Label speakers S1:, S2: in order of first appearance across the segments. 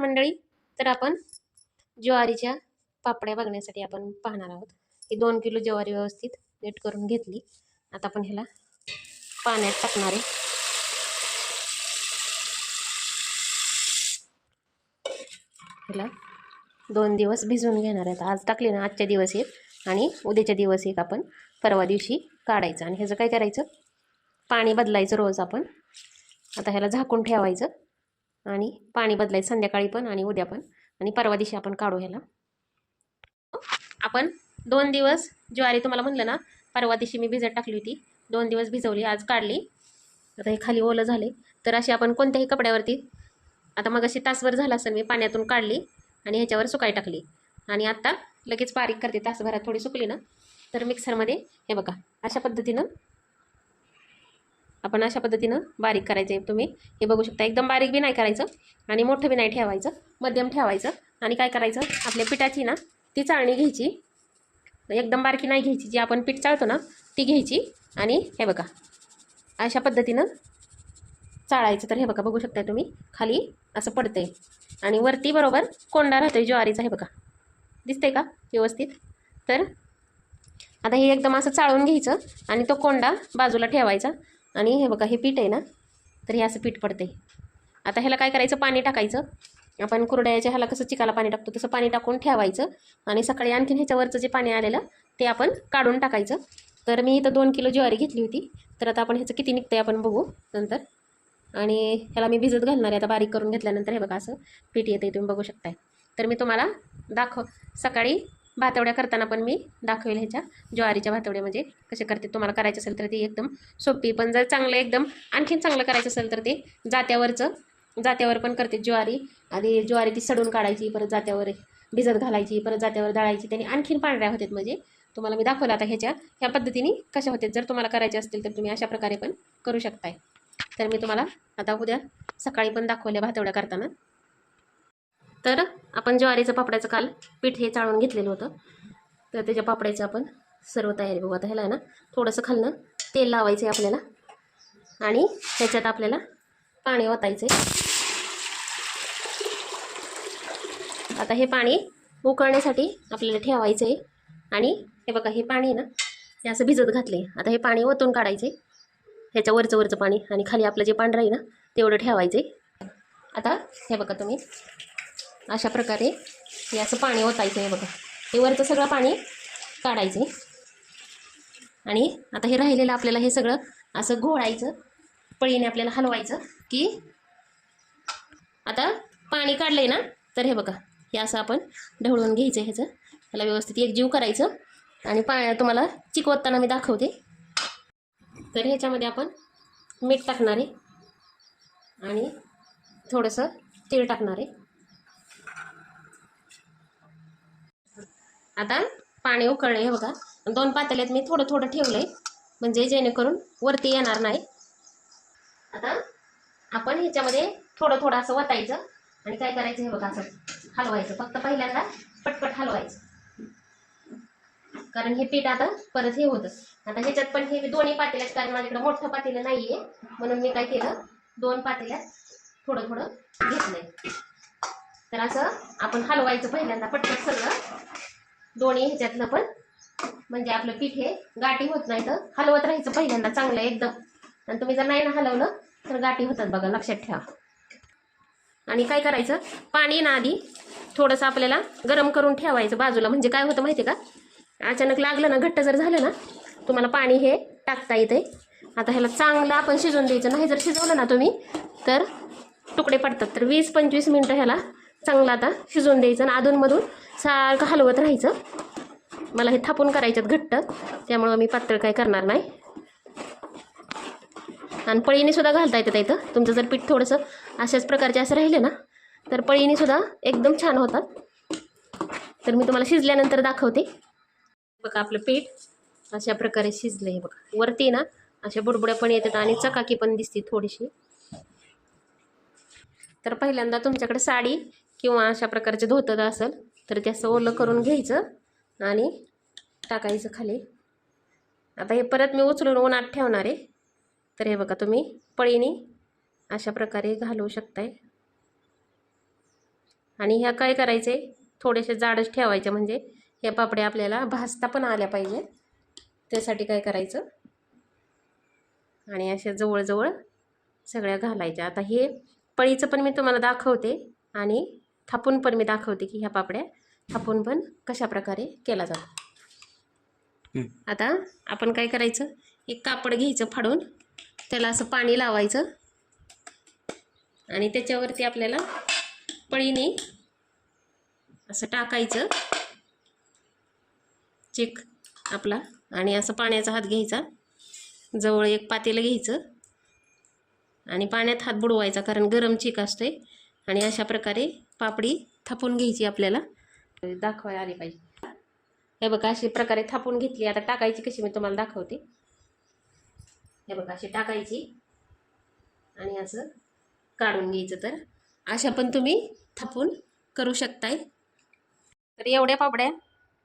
S1: मंडळी तर आपण ज्वारीच्या पापड्या बघण्यासाठी आपण पाहणार आहोत. ही दोन किलो ज्वारी व्यवस्थित नीट करून घेतली. आता आपण ह्याला पाण्यात टाकणार आहे. ह्याला दोन दिवस भिजवून घेणार आहेत आज टाकले ना आजच्या दिवस एक. आणि उद्याच्या दिवस एक आपण परवा दिवशी काढायचं. आणि ह्याचं काय करायचं? पाणी बदलायचं रोज आपण. आता ह्याला झाकून ठेवायचं. आणि पाणी बदलायचं संध्याकाळी पण आणि उद्या पण. आणि परवा दिवशी आपण काढू ह्याला. आपण दोन दिवस ज्वारी तुम्हाला म्हणलं ना परवा दिवशी मी भिजत टाकली होती. दोन दिवस भिजवली आज काढली. आता हे खाली ओलं झाले. तर अशी आपण कोणत्याही कपड्यावरती आता मग अशी तासभर झाला असेल मी पाण्यातून काढली आणि ह्याच्यावर सुकाई टाकली. आणि आत्ता लगेच बारीक करते तासभरात थोडी सुकली ना. तर मिक्सरमध्ये हे बघा अशा पद्धतीनं आपण अशा पद्धतीनं बारीक करायचं आहे तुम्ही. हे बघू शकता एकदम बारीक बी नाही करायचं आणि मोठं बी नाही ठेवायचं मध्यम ठेवायचं. आणि काय करायचं आपल्या पिठाची ना ती चाळणी घ्यायची. एकदम बारकी नाही घ्यायची जी आपण पीठ चाळतो ना ती घ्यायची. आणि हे बघा अशा पद्धतीनं चाळायचं. तर हे बघा बघू शकता तुम्ही खाली असं पडतंय. आणि वरती बरोबर कोंडा राहतोय ज्वारीचा हे बघा. दिसतंय का? व्यवस्थित. तर आता हे एकदम असं चाळून घ्यायचं आणि तो कोंडा बाजूला ठेवायचा. आणि हे बघा हे पीठ आहे ना तर हे असं पीठ पडते आता ह्याला काय करायचं? पाणी टाकायचं. आपण कुरड्याच्या ह्याला कसं चिकाला पाणी टाकतो तसं पाणी टाकून ठेवायचं. आणि सकाळी आणखीन ह्याच्यावरचं जे पाणी आलेलं ते आपण काढून टाकायचं. तर मी इथं दोन किलो ज्वारी घेतली होती. तर आता आपण ह्याचं किती निघतं आहे आपण बघू नंतर. आणि ह्याला मी भिजत घालणार आहे. आता बारीक करून घेतल्यानंतर हे बघा असं पीठ येतं तुम्ही बघू शकताय. तर मी तुम्हाला दाखव सकाळी भातवड्या करताना पण मी दाखवेल ह्याच्या. ज्वारीच्या भातवड्या म्हणजे कसे करते तुम्हाला करायचं असेल तर ती एकदम सोपी पण जर चांगलं एकदम आणखीन चांगलं करायचं असेल तर ते जात्यावरचं जात्यावर पण करते ज्वारी. आधी ज्वारी ती सडून काढायची परत जात्यावर भिजत घालायची परत जात्यावर दळायची. त्याने आणखीन पांढऱ्या होतात म्हणजे तुम्हाला मी दाखवलं आता ह्याच्या ह्या पद्धतीने कशा होतात जर तुम्हाला करायचे असतील तर तुम्ही अशा प्रकारे पण करू शकताय. तर मी तुम्हाला आता उद्या सकाळी पण दाखवल्या भातवड्या करताना. तर आपण ज्वारीचं पापड्याचं काल पीठ हे चाळून घेतलेलं होतं. तर त्याच्या पापड्याचं आपण सर्व तयारी बघू. आता ह्याला ना थोडंसं खालनं तेल लावायचं आहे आपल्याला. आणि ह्याच्यात आपल्याला पाणी ओतायचं आहे आता हे पाणी उकळण्यासाठी आपल्याला ठेवायचं आहे आणि हे बघा हे पाणी ना हे असं भिजत घातलं आहे आता हे पाणी ओतून काढायचं आहे ह्याच्या वरचं वरचं पाणी आणि खाली आपलं जे पांढरं आहे ना तेवढं ठेवायचं आहे आता हे बघा तुम्ही अशा प्रकारे हे असं पाणी ओतायचं आहे बघा. हे वरचं सगळं पाणी काढायचं आहे आणि आता हे राहिलेलं आपल्याला हे सगळं असं घोळायचं पळीने आपल्याला हलवायचं की आता पाणी काढलं आहे ना तर हे बघा हे असं आपण ढवळून घ्यायचं ह्याचं. ह्याला व्यवस्थित एकजीव करायचं आणि पा तुम्हाला चिकवताना मी दाखवते. तर ह्याच्यामध्ये आपण मीठ टाकणार आहे आणि थोडंसं तीळ टाकणार आहे. आता पाणी उकळणे हे बघा. दोन पातेल्यात मी थोडं थोडं ठेवलं आहे म्हणजे जेणेकरून वरती येणार नाही. आता आपण ह्याच्यामध्ये थोडं थोडं असं वतायचं आणि काय करायचं हे बघा असं हलवायचं. फक्त पहिल्यांदा पटपट हलवायचं. कारण हे पीठ आता परत हे होतं. आता ह्याच्यात पण हे दोन्ही पातेल्यात कारण माझ्याकडे मोठं पातेलं नाहीये. म्हणून मी काय केलं दोन पातेल्यात थोडं थोडं घेतलंय. तर असं आपण हलवायचं पहिल्यांदा पटपट सगळं. दोन्ही ह्याच्यातलं पण. म्हणजे आपलं पीठ हे गाठी होत नाही तर हलवत राहायचं पहिल्यांदा चांगलं एकदम. आणि तुम्ही जर नाही ना हलवलं तर गाठी होतात बघा लक्षात ठेवा. आणि काय करायचं? पाणी ना आधी थोडंसं आपल्याला गरम करून ठेवायचं बाजूला. म्हणजे काय होतं माहिती आहे का? अचानक लागलं ना घट्ट जर झालं ना तुम्हाला पाणी हे टाकता येते. आता ह्याला चांगलं आपण शिजवून द्यायचं. नाही जर शिजवलं ना तुम्ही तर तुकडे पडतात. तर वीस पंचवीस मिनटं ह्याला चांगलं आता शिजवून द्यायचं. आणि अधूनमधून सारखं हलवत राहायचं? मला हे थापून करायच्यात घट्ट त्यामुळं मी पातळ काय करणार नाही. आणि पळीने सुद्धा घालता येतं इथं तुमचं जर पीठ थोडंसं अशाच प्रकारचे असं राहिले ना तर पळीने सुद्धा एकदम छान होतात. तर मी तुम्हाला शिजल्यानंतर दाखवते. बघा आपलं पीठ अशा प्रकारे शिजलं आहे बघा. वरती ना अशा बुडबुड्या पण येतात आणि चकाकी पण दिसते थोडीशी. तर पहिल्यांदा तुमच्याकडे साडी किंवा अशा प्रकारचे धोतर असेल तर ते असं ओलं करून घ्यायचं आणि टाकायचं खाली. आता हे परत मी उचलून उन्हात ठेवणार आहे. तर हे बघा तुम्ही पळीने अशा प्रकारे घालवू शकताय. आणि ह्या काय करायचे? थोडेसे जाडच ठेवायचे म्हणजे हे पापड्या आपल्याला भाजता पण आल्या पाहिजे. त्यासाठी काय करायचं? आणि अशा जवळजवळ सगळ्या घालायच्या. आता हे पळीचं पण मी तुम्हाला दाखवते आणि थापून पण मी दाखवते की ह्या पापड्या थापून पण कशा प्रकारे केला जातो. आता आपण काय करायचं? एक कापड घ्यायचं फाडून त्याला असं पाणी लावायचं. आणि त्याच्यावरती आपल्याला पळीने असं टाकायचं. चिक आपला. आणि असं पाण्याचा हात घ्यायचा. जवळ एक पातेलं घ्यायचं. आणि पाण्यात हात बुडवायचा कारण गरम चिक असते आणि अशा प्रकारे पापडी थापून घ्यायची आपल्याला. दाखवायला आली पाहिजे. हे बघा अशी प्रकारे थापून घेतली. आता टाकायची कशी मी तुम्हाला दाखवते. हे बघा अशी टाकायची. आणि असं काढून घ्यायचं तर. अशा पण तुम्ही थापून करू शकताय. तर एवढ्या पापड्या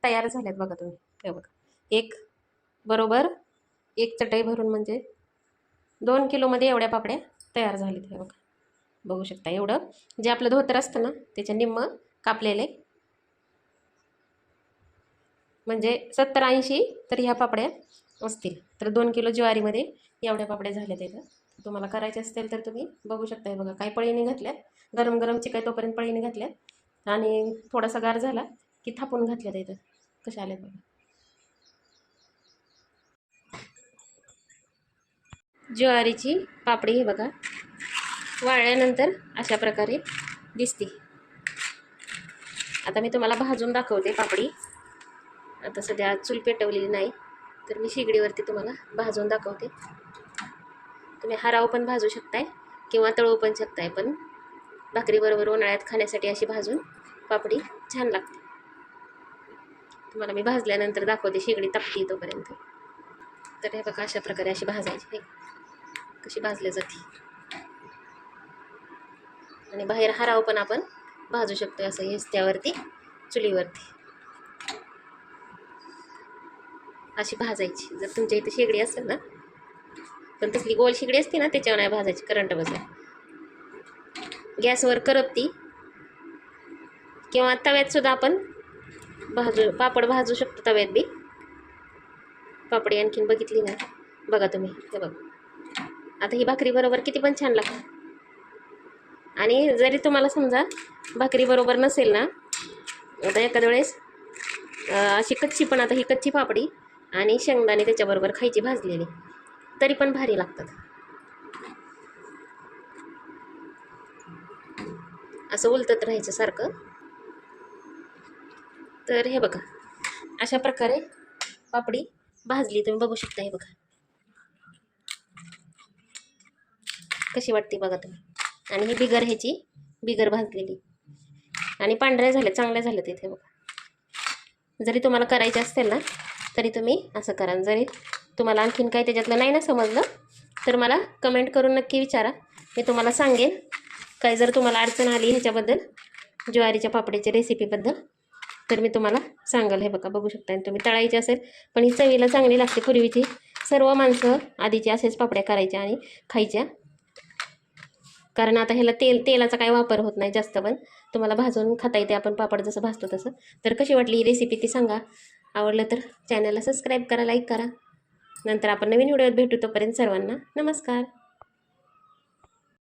S1: तयार झाल्यात बघा तुम्ही. हे बघा एक बरोबर एक चटई भरून म्हणजे दोन किलोमध्ये एवढ्या पापड्या तयार झाल्यात. हे बघा बघू शकता एवढं. जे आपलं धोतर असतं ना त्याच्या निम्म कापलेले म्हणजे सत्तर ऐंशी तर ह्या पापड्या असतील. तर दोन किलो ज्वारीमध्ये एवढ्या पापड्या झाल्या त्याचं तुम्हाला करायचे असतील तर तुम्ही बघू शकता बघा. काही पळीने घातल्यात. गरम गरम चिकाय तोपर्यंत पळीने घातल्यात. आणि थोडासा गार झाला की थापून घातल्या त्याचं कशा आल्या बघा. ज्वारीची पापडी हे बघा वाळल्यानंतर अशा प्रकारे दिसते. आता मी तुम्हाला भाजून दाखवते पापडी. आता सध्या चूल पेटवलेली नाही. तर मी शेगडीवरती तुम्हाला भाजून दाखवते. तुम्ही हाराव पण भाजू शकताय किंवा तळू पण शकताय पण भाकरीबरोबर उन्हाळ्यात खाण्यासाठी अशी भाजून पापडी छान लागते. तुम्हाला मी भाजल्यानंतर दाखवते शेगडी तपती तोपर्यंत. तर हे बघा अशा प्रकारे अशी भाजायची कशी भाजली जाते. आणि बाहेर हाराव पण आपण भाजू शकतो असं हेच त्यावरती चुलीवरती. अशी भाजायची. जर तुमच्या इथे शेगडी असेल ना पण तसली गोल शेगडी असते ना त्याच्यावर नाही भाजायची करंट बसेल गॅसवर करपती किंवा तव्यात सुद्धा आपण भाजू पापड भाजू शकतो तव्यात बी. पापडी आणखीन बघितली ना? बघा तुम्ही हे बघा. आता ही भाकरी बरोबर किती पण छान लागते. आणि जरी तुम्हाला समजा भाकरी बरोबर नसेल ना आता एखाद्या वेळेस अशी कच्ची पण आता ही कच्ची पापडी आणि शेंगदाणे त्याच्याबरोबर खायची भाजलेली. तरी पण भारी लागतात. असं उलटत राहायचं सारखं. तर हे बघा अशा प्रकारे पापडी भाजली तुम्ही बघू शकता हे बघा. कशी वाटते बघा तुम्ही. आणि ही बिगर ह्याची बिगर भाजलेली. आणि पांढऱ्या झाल्या चांगल्या झाल्या तिथे बघा. जरी तुम्हाला करायचे असतील ना तरी तुम्ही असं करा. जरी तुम्हाला आणखीन काही त्याच्यातलं नाही ना समजलं तर मला कमेंट करून नक्की विचारा. मी तुम्हाला सांगेन काय जर तुम्हाला अडचण आली ह्याच्याबद्दल ज्वारीच्या पापडीच्या रेसिपीबद्दल तर मी तुम्हाला सांगाल. हे बघा बघू शकता आणि तुम्ही. तळायची असेल पण ही चवीला चांगली लागते पूर्वीची. सर्व माणसं आधीची असेच पापड्या करायच्या आणि खायच्या. कारण आता ह्याला तेल तेलाचा काही वापर होत नाही जास्त पण. तुम्हाला भाजून खाता येते आपण पापड जसं भाजतो तसं. तर कशी वाटली ही रेसिपी ती सांगा. आवडलं तर चॅनलला सबस्क्राईब करा लाईक करा. नंतर आपण नवीन व्हिडिओत भेटू तोपर्यंत सर्वांना नमस्कार.